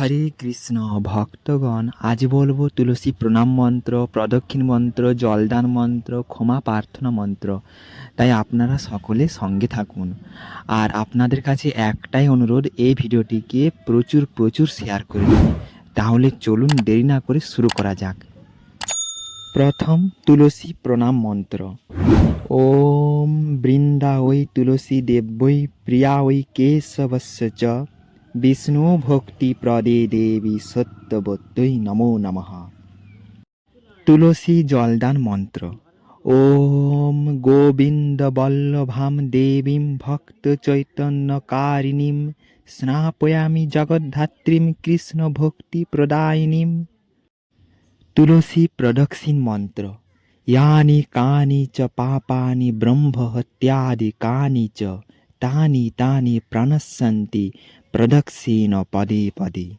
হরে কৃষ্ণ, ভক্তগণ, আজ বলব তুলসী প্রণাম মন্ত্র, প্রদক্ষিণ মন্ত্র, জলদান মন্ত্র, ক্ষমা প্রার্থনা মন্ত্র। তাই আপনারা সকলে সঙ্গে থাকুন। আর আপনাদের কাছে একটাই অনুরোধ, এই ভিডিওটিকে প্রচুর প্রচুর শেয়ার করে দিন। তাহলে চলুন দেরি না করে শুরু করা যাক। প্রথম তুলসী প্রণাম মন্ত্র। ওম বৃন্দা ওই তুলসী দেব্যই প্রিয়া ওই কেশবস্য বিষ্ণু ভক্তি প্রদে দেবী সত্যবত্যই নমো নম। তুলসী জলদান মন্ত্র। ও গোবিন্দ বল্লভাম দেবীম ভক্ত চৈতন্য চৈতন্যকারিণীম স্নাপয়ামি জগদ্ধাত্রীম কৃষ্ণ ভক্তি প্রদায়িনীম। তুলসী প্রদক্ষিণ মন্ত্র। ইয়ানি কানি চ পাপানি ব্রহ্মহত্যাদি কানি চ, তানি তানি প্রাণসন্তি প্রদক্ষিণ পদে পদে।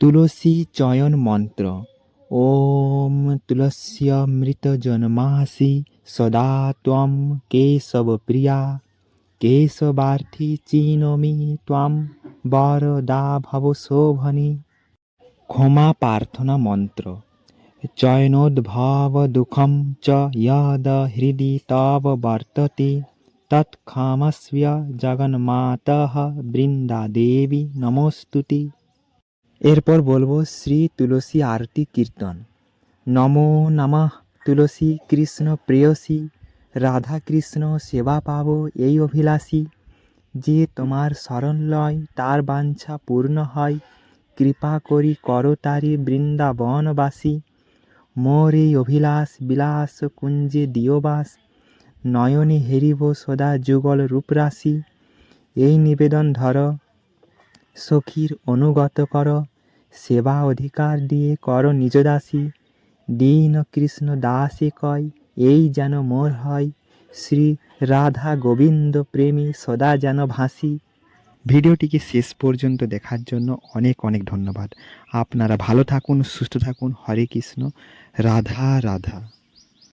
তুলসী চয়ন মন্ত্র। ওম তুলস্যমৃত জন্মাসি। সদা ত্বম কেশব প্রিয়া। কেশবার্থী চিনমি ত্বম বরদা ভব শোভনী। ক্ষমা প্রার্থনা মন্ত্র। চয়নোদ্ভব দুঃখম চ হৃদি তব বর্ততে। তৎক্ষমস্ব জগন্মাতঃ বৃন্দা দেবী নমস্তুতি এরপর বলব শ্রী তুলসী আরতি কীর্তন। নমো নমঃ তুলসী কৃষ্ণ প্রেয়সী, রাধা কৃষ্ণ সেবা পাবো এই অভিলাষী। যে তোমার শরণ লয়, তার বাঞ্ছা পূর্ণ হয়। কৃপা করি করো তারি বৃন্দাবনবাসী। মোর এই অভিলাষ বিলাস কুঞ্জে দিয়বাস নয়নে হেরিব সদা যুগল রূপরাশি। এই নিবেদন ধর, সখীর অনুগত কর, সেবা অধিকার দিয়ে কর নিজ দাসী দীন কৃষ্ণ দাসে কয়, এই যেন মোর হয়। শ্রী রাধা গোবিন্দ প্রেমী সদা যেন ভাসি। ভিডিওটিকে শেষ পর্যন্ত দেখার জন্য অনেক অনেক ধন্যবাদ। আপনারা ভালো থাকুন, সুস্থ থাকুন। হরে কৃষ্ণ। রাধা রাধা।